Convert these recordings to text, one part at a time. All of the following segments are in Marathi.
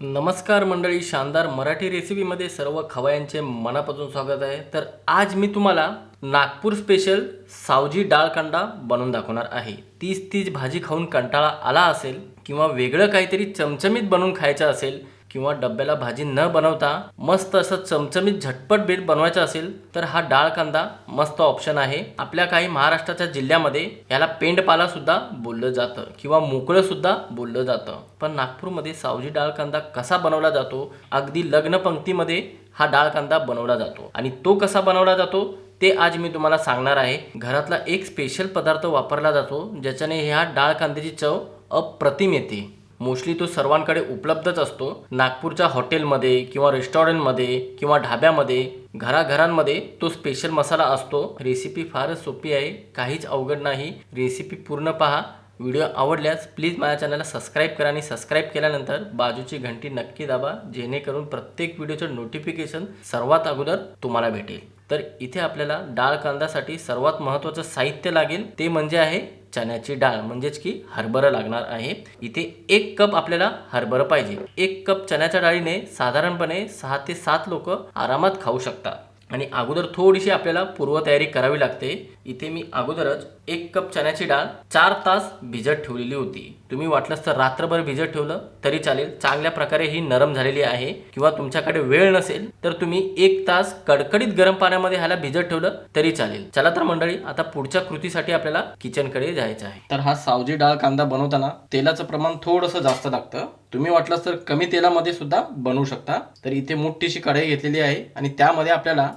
नमस्कार मंडळी शानदार मराठी रेसिपीमध्ये सर्व खवयांचे मनापासून स्वागत आहे. तर आज मी तुम्हाला नागपूर स्पेशल सावजी डाळ कांदा बनवून दाखवणार आहे. तीच तीच भाजी खाऊन कंटाळा आला असेल किंवा वेगळं काहीतरी चमचमीत बनवून खायचं असेल किंवा डब्याला भाजी न बनवता मस्त असं चमचमीत झटपट बीट बनवायचं असेल तर हा डाळ कांदा मस्त ऑप्शन आहे. आपल्या काही महाराष्ट्राच्या जिल्ह्यामध्ये याला पेंडपाला सुद्धा बोललं जातं किंवा मोकळं सुद्धा बोललं जातं. पण नागपूरमध्ये सावजी डाळ कांदा कसा बनवला जातो अगदी लग्न पंक्तीमध्ये हा डाळ कांदा बनवला जातो. आणि तो कसा बनवला जातो ते आज मी तुम्हाला सांगणार आहे. घरातला एक स्पेशल पदार्थ वापरला जातो ज्याच्याने ह्या डाळ कांद्याची चव अप्रतिम येते. मोस्टली तो सर्वांकडे उपलब्धच असतो. नागपूरच्या हॉटेलमध्ये किंवा रेस्टॉरंटमध्ये किंवा ढाब्यामध्ये घराघरांमध्ये तो स्पेशल मसाला असतो. रेसिपी फारच सोपी आहे. काहीच अवघड नाही. रेसिपी पूर्ण पहा. व्हिडिओ आवडल्यास प्लीज माझ्या चॅनलला सबस्क्राईब करा आणि सबस्क्राईब केल्यानंतर बाजूची घंटी नक्की दाबा. जेणेकरून प्रत्येक व्हिडिओचं नोटिफिकेशन सर्वात अगोदर तुम्हाला भेटेल. तर इथे आपल्याला डाळ कांद्यासाठी सर्वात महत्त्वाचं साहित्य लागेल. ते म्हणजे आहे चण्याची डाळ. म्हणजेच की हरभरं लागणार आहे. इथे एक कप आपल्याला हरभरं पाहिजे. एक कप चण्याच्या डाळीने साधारणपणे सहा ते सात लोक आरामात खाऊ शकतात. आणि अगोदर थोडीशी आपल्याला पूर्वतयारी करावी लागते. इथे मी अगोदरच एक कप चण्याची डाळ चार तास भिजत ठेवलेली होती. तुम्ही वाटलंच तर रात्रभर भिजत ठेवलं तरी चालेल. चांगल्या प्रकारे ही नरम झालेली आहे. किंवा तुमच्याकडे वेळ नसेल तर तुम्ही एक तास कडकडीत गरम पाण्यामध्ये ह्याला भिजत ठेवलं तरी चालेल. चला तर मंडळी आता पुढच्या कृतीसाठी आपल्याला किचनकडे जायचं आहे. तर हा सावजी डाळ कांदा बनवताना तेलाचं प्रमाण थोडंसं जास्त लागतं. तुम्ही वाटलंच तर कमी तेलामध्ये सुद्धा बनवू शकता. तर इथे मोठीशी कढई घेतलेली आहे आणि त्यामध्ये आपल्याला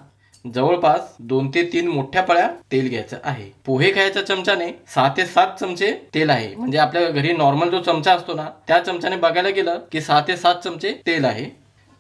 जवळपास दोन ते तीन मोठ्या पळ्या तेल घ्यायचं आहे. पोहे खायच्या चमच्याने सहा ते सात चमचे तेल आहे. म्हणजे आपल्या घरी नॉर्मल जो चमचा असतो ना त्या चमच्याने बघायला गेलं की सहा ते सात चमचे तेल आहे.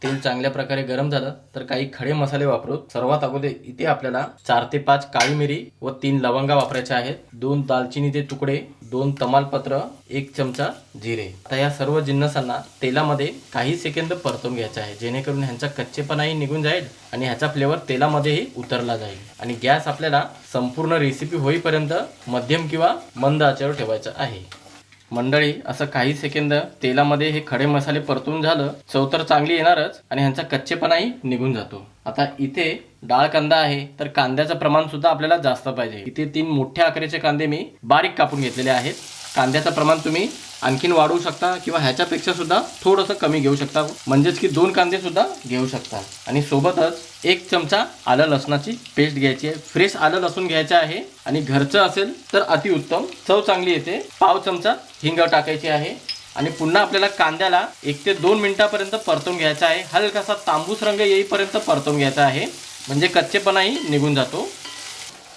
तेल चांगल्या प्रकारे गरम झालं तर काही खडे मसाले वापरू. सर्वात अगोदर इथे आपल्याला चार ते पाच काळी मिरी व तीन लवंगा वापरायच्या आहेत. दोन दालचिनीचे तुकडे दोन तमालपत्र एक चमचा जिरे. आता या सर्व जिन्नसांना तेलामध्ये काही सेकंद परतून घ्यायचे आहे. जेणेकरून ह्यांचा कच्चेपणाही निघून जाईल आणि ह्याचा फ्लेवर तेलामध्येही उतरला जाईल. आणि गॅस आपल्याला संपूर्ण रेसिपी होईपर्यंत मध्यम किंवा मंद आचेवर ठेवायचं आहे. मंडळी असं काही सेकंद तेलामध्ये हे खडे मसाले परतून झालं चव तर चांगली येणारच आणि ह्यांचा कच्चेपणाही निघून जातो. आता इथे डाळ कांदा आहे तर कांद्याचं प्रमाण सुद्धा आपल्याला जास्त पाहिजे. इथे तीन मोठ्या आकाराचे कांदे मी बारीक कापून घेतलेले आहेत. कांद्याचं प्रमाण तुम्ही आणखीन वाढवू शकता किंवा ह्याच्यापेक्षा सुद्धा थोडंसं कमी घेऊ शकता. म्हणजेच की दोन कांदे सुद्धा घेऊ शकता. आणि सोबतच एक चमचा आलं लसणाची पेस्ट घ्यायची आहे. फ्रेश आलं लसूण घ्यायचं आहे आणि घरचं असेल तर अतिउत्तम. चव चांगली येते. पाव चमचा हिंग टाकायची आहे. आणि पुन्हा आपल्याला कांद्याला एक ते दोन मिनिटापर्यंत परतून घ्यायचा आहे. हलकासा तांबूस रंग येईपर्यंत परतून घ्यायचा आहे. म्हणजे कच्चेपणाही निघून जातो.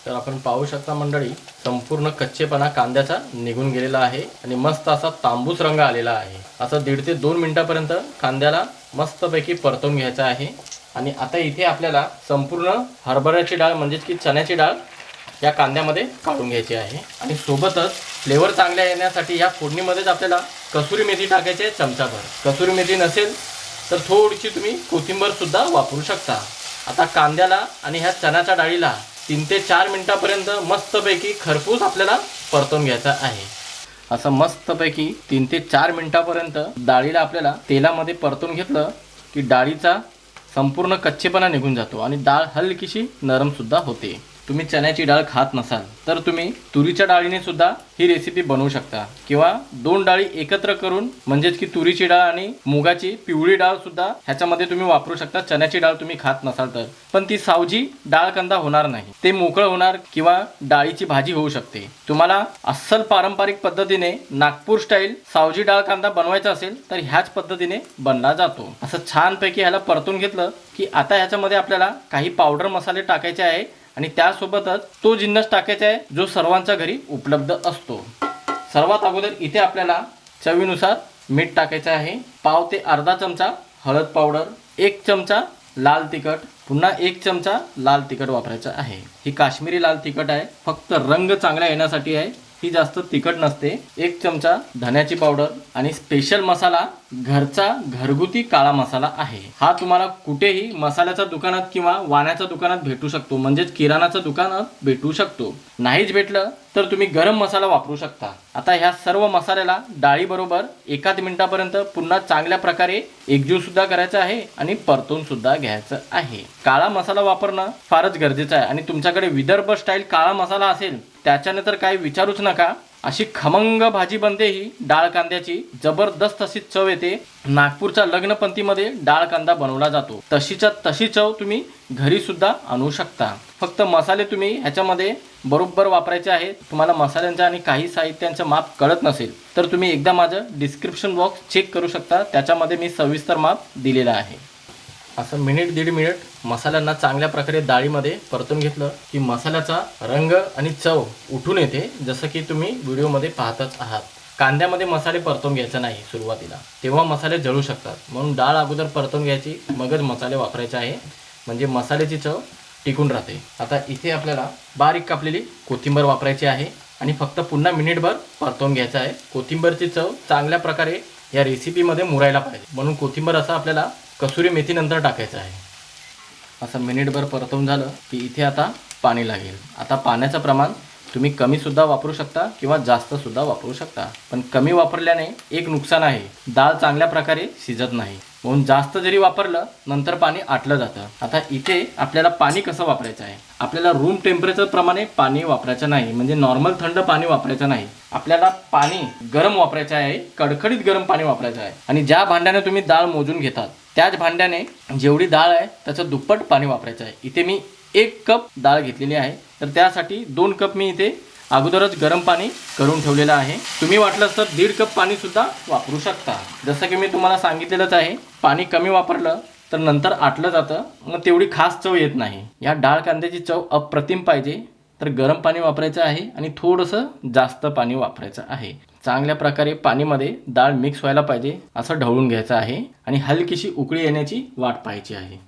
तर आपण पाहू शकता मंडळी संपूर्ण कच्चेपणा कांद्याचा निघून गेलेला आहे आणि मस्त असा तांबूस रंग आलेला आहे. असं दीड ते दोन मिनिटापर्यंत कांद्याला मस्तपैकी परतून घ्यायचा आहे. आणि आता इथे आपल्याला संपूर्ण हरभऱ्याची डाळ म्हणजेच की चण्याची डाळ या कांद्यामध्ये काढून घ्यायची आहे. आणि सोबतच फ्लेवर चांगल्या येण्यासाठी या फोडणीमध्येच आपल्याला कसुरी मेथी टाकायची आहे चमचाभर. कसुरी मेथी नसेल तर थोडीशी तुम्ही कोथिंबरसुद्धा वापरू शकता. आता कांद्याला आणि ह्या चण्याच्या डाळीला तीन ते चार मिनटापर्यंत मस्तपैकी खरपूस आपल्याला परतून घ्यायचा आहे. असं मस्तपैकी तीन ते चार मिनटापर्यंत डाळीला आपल्याला तेलामध्ये परतून घेतलं की डाळीचा संपूर्ण कच्चेपणा निघून जातो आणि डाळ हलकीशी नरमसुद्धा होते. तुम्ही चण्याची डाळ खात नसाल तर तुम्ही तुरीच्या डाळीने सुद्धा ही रेसिपी बनवू शकता. किंवा दोन डाळी एकत्र करून म्हणजेच की तुरीची डाळ आणि मुगाची पिवळी डाळ सुद्धा ह्याच्यामध्ये तुम्ही वापरू शकता. चण्याची डाळ तुम्ही खात नसाल तर. पण ती सावजी डाळ कांदा होणार नाही. ते मोकळं होणार किंवा डाळीची भाजी होऊ शकते. तुम्हाला अस्सल पारंपरिक पद्धतीने नागपूर स्टाईल सावजी डाळ कांदा बनवायचा असेल तर ह्याच पद्धतीने बनला जातो. असं छानपैकी ह्याला परतून घेतलं की आता ह्याच्यामध्ये आपल्याला काही पावडर मसाले टाकायचे आहे. आणि त्यासोबतच तो जिन्नस टाकायचा आहे जो सर्वांच्या घरी उपलब्ध असतो. सर्वात अगोदर इथे आपल्याला चवीनुसार मीठ टाकायचं आहे. पाव ते अर्धा चमचा हळद पावडर एक चमचा लाल तिखट पुन्हा एक चमचा लाल तिखट वापरायचं आहे. ही काश्मीरी लाल तिखट आहे. फक्त रंग चांगला येण्यासाठी आहे. ही जास्त तिखट नसते. एक चमचा धन्याची पावडर आणि स्पेशल मसाला घरचा घरगुती काळा मसाला आहे. हा तुम्हाला कुठेही मसाल्याच्या दुकानात किंवा वाण्याच्या दुकानात भेटू शकतो. म्हणजेच किराणाच्या दुकानात भेटू शकतो. नाहीच भेटलं तर तुम्ही गरम मसाला वापरू शकता. आता ह्या सर्व मसाल्याला डाळीबरोबर एकाच मिनिटापर्यंत पुन्हा चांगल्या प्रकारे एकजीव सुद्धा करायचं आहे आणि परतून सुद्धा घ्यायचं आहे. काळा मसाला वापरणं फारच गरजेचं आहे. आणि तुमच्याकडे विदर्भ स्टाईल काळा मसाला असेल त्याच्याने तर काही विचारूच नका. अशी खमंग भाजी बनते ही डाळ कांद्याची. जबरदस्त अशी चव येते. नागपूरच्या लग्नपंथीमध्ये डाळ कांदा बनवला जातो. तशीच्या तशी चव तुम्ही घरी सुद्धा आणू शकता. फक्त मसाले तुम्ही ह्याच्यामध्ये बरोबर वापरायचे आहेत. तुम्हाला मसाल्यांचं आणि काही साहित्यांचं माप कळत नसेल तर तुम्ही एकदा माझं डिस्क्रिप्शन बॉक्स चेक करू शकता. त्याच्यामध्ये मी सविस्तर माप दिलेलं आहे. असं मिनिट दीड मिनिट मसाल्यांना चांगल्या प्रकारे डाळीमध्ये परतून घेतलं की मसाल्याचा रंग आणि चव उठून येते जसं की तुम्ही व्हिडिओमध्ये पाहतच आहात. कांद्यामध्ये मसाले परतून घ्यायचं नाही सुरुवातीला. तेव्हा मसाले जळू शकतात. म्हणून डाळ अगोदर परतून घ्यायची मगच मसाले वापरायचे आहे. म्हणजे मसाल्याची चव टिकून राहते. आता इथे आपल्याला बारीक कापलेली कोथिंबर वापरायची आहे आणि फक्त पुन्हा मिनिटभर परतवून घ्यायचं आहे. कोथिंबरची चव चांगल्या प्रकारे या रेसिपीमध्ये मुरायला पाहिजे. म्हणून कोथिंबर असं आपल्याला कसुरी मेथीनंतर टाकायचं आहे. असं मिनिटभर परतवून झालं की इथे आता पाणी लागेल. आता पाण्याचं प्रमाण तुम्ही कमीसुद्धा वापरू शकता किंवा जास्तसुद्धा वापरू शकता. पण कमी वापरल्याने एक नुकसान आहे. डाळ चांगल्या प्रकारे शिजत नाही. म्हणून जास्त जरी वापरलं नंतर पाणी आटलं जातं. आता इथे आपल्याला पाणी कसं वापरायचं आहे? आपल्याला रूम टेम्परेचरप्रमाणे पाणी वापरायचं नाही. म्हणजे नॉर्मल थंड पाणी वापरायचं नाही. आपल्याला पाणी गरम वापरायचं आहे. कडकडीत गरम पाणी वापरायचं आहे. आणि ज्या भांड्याने तुम्ही डाळ मोजून घेतात त्याच भांड्याने जेवढी डाळ आहे त्याचं दुप्पट पाणी वापरायचं आहे. इथे मी एक कप डाळ घेतलेली आहे. तर त्यासाठी दोन कप मी इथे अगोदरच गरम पाणी करून ठेवलेलं आहे. तुम्ही वाटलं तर दीड कप पाणी सुद्धा वापरू शकता. जसं की मी तुम्हाला सांगितलेलंच आहे पाणी कमी वापरलं तर नंतर आटलं जातं. मग तेवढी खास चव येत नाही. या डाळ कांद्याची चव अप्रतिम पाहिजे. तर गरम पाणी वापरायचं आहे आणि थोडंसं जास्त पाणी वापरायचं आहे. चांगल्या प्रकारे पाणीमध्ये डाळ मिक्स व्हायला पाहिजे असं ढवळून घ्यायचं आहे आणि हलकीशी उकळी येण्याची वाट पाहायची आहे.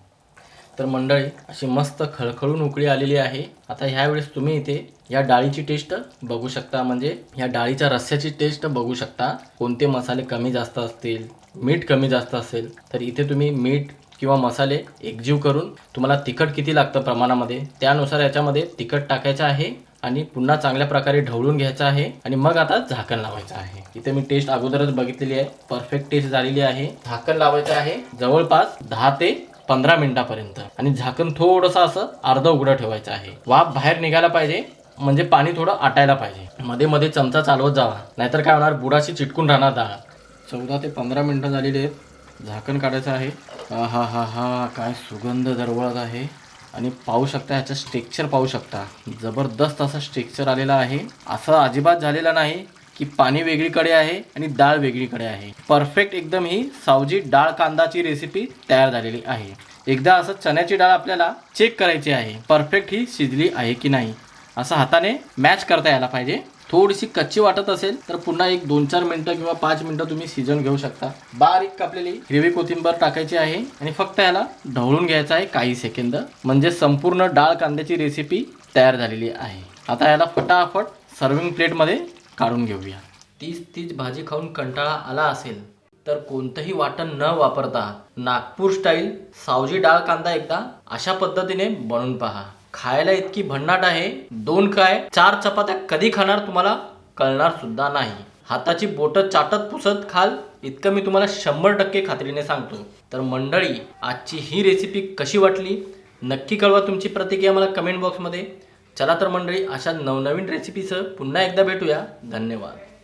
तर मंडळी अशी मस्त खळखळून उकळी आलेली आहे. आता ह्यावेळेस तुम्ही इथे या डाळीची टेस्ट बघू शकता. म्हणजे या डाळीच्या रस्स्याची टेस्ट बघू शकता. कोणते मसाले कमी जास्त असतील मीठ कमी जास्त असेल तर इथे तुम्ही मीठ किंवा मसाले एकजीव करून तुम्हाला तिखट किती लागतं प्रमाणामध्ये त्यानुसार याच्यामध्ये तिखट टाकायचं आहे. आणि पुन्हा चांगल्या प्रकारे ढवळून घ्यायचं आहे आणि मग आता झाकण लावायचं आहे. इथे मी टेस्ट अगोदरच बघितलेली आहे. परफेक्ट टेस्ट झालेली आहे. झाकण लावायचं आहे जवळपास दहा ते पंधरा मिनिटापर्यंत. आणि झाकण थोडंसं असं अर्ध उघडं ठेवायचं आहे. वाफ बाहेर निघायला पाहिजे म्हणजे पाणी थोडं आटायला पाहिजे. मध्ये मध्ये चमचा चालवत जावा. नाहीतर काय होणार? बुडाशी चिटकून राहणार डाळ चौदा ते पंधरा मिनिटं झालेली आहेत. झाकण काढायचं आहे. हा हा हा काय सुगंध दरवळत आहे. आणि पाहू शकता ह्याचं स्ट्रेक्चर पाहू शकता. जबरदस्त असं स्ट्रेक्चर आलेलं आहे. असं अजिबात झालेलं नाही की पाणी वेगळीकडे आहे आणि डाळ वेगळीकडे आहे. परफेक्ट एकदम ही सावजी डाळ कांदाची रेसिपी तयार झालेली आहे. एकदा असं चण्याची डाळ आपल्याला चेक करायची आहे. परफेक्ट ही शिजली आहे की नाही? असं हाताने मॅच करता यायला पाहिजे. थोडीशी कच्ची वाटत असेल तर पुन्हा एक दोन चार मिनटं किंवा पाच मिनटं तुम्ही सीझन घेऊ शकता. बारीक कापलेली हिरवी कोथिंबर टाकायची आहे आणि फक्त याला ढवळून घ्यायचं आहे काही सेकंद. म्हणजे संपूर्ण डाळ कांद्याची रेसिपी तयार झालेली आहे. आता याला फटाफट सर्विंग प्लेटमध्ये काढून घेऊया. तीच तीच भाजी खाऊन कंटाळा आला असेल तर कोणतंही वाटण न वापरता नागपूर स्टाईल सावजी डाळ कांदा एकदा अशा पद्धतीने बनवून पहा. खायला इतकी भन्नाट आहे. दोन काय चार चपात्या कधी खाणार तुम्हाला कळणार सुद्धा नाही. हाताची बोटं चाटत पुसत खाल इतकं मी तुम्हाला शंभर टक्के खात्रीने सांगतो. तर मंडळी आजची ही रेसिपी कशी वाटली? नक्की कळवा तुमची प्रतिक्रिया मला कमेंट बॉक्समध्ये चला तर मंडळी अशा नवनवीन रेसिपीचं पुन्हा एकदा भेटूया. धन्यवाद.